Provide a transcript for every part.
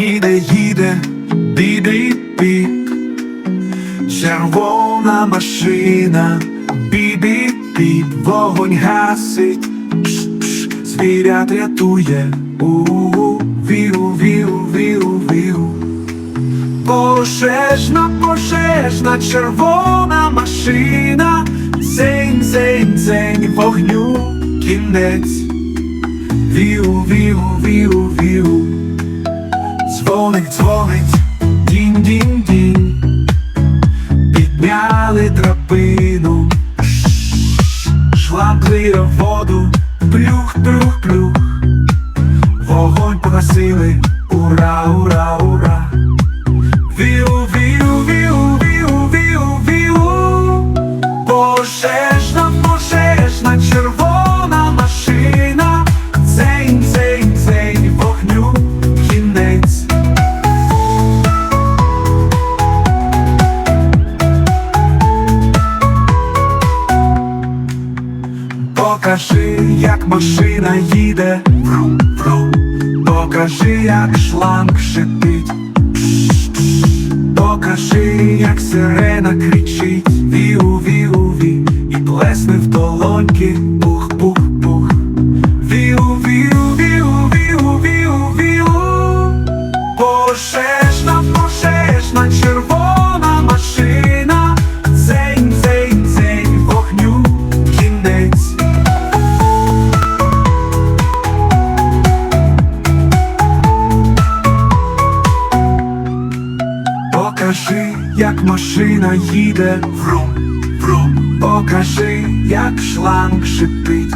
їде, їде, діди пі, червона машина, бібі пі, вогонь гасить, звірят рятує, у, -у, -у. віру, віру, віру, віру. Пожежна, пожежна, червона машина, Дзень, зень, дзень, вогню, кінець, віру, віру, віру, віру. Дзвоник, дзвонить, дінь, дінь, дінь. Підняли драбину, в воду, плюх, плюх, плюх. Вогонь погасили, Покажи, як машина їде. Покажи, як шланг шипить. Покажи, як сирена кричить, Покажи, як машина їде. Врум, врум Покажи, як шланг шипить.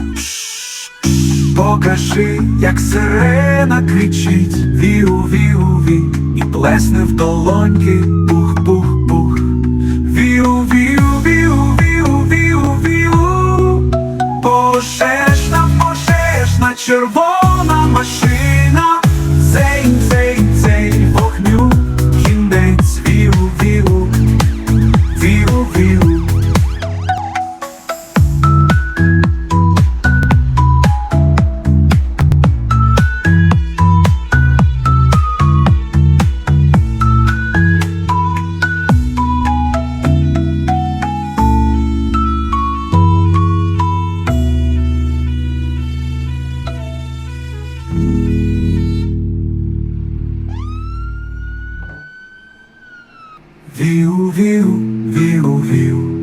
Покажи, як сирена кричить. Віу, віу, ві. І плесне в долоньки. Пух-пух-пух, Віу, віу, віу, віу, віу, віу. Пошешна, пошешна червона машина. Viu, viu, viu, viu.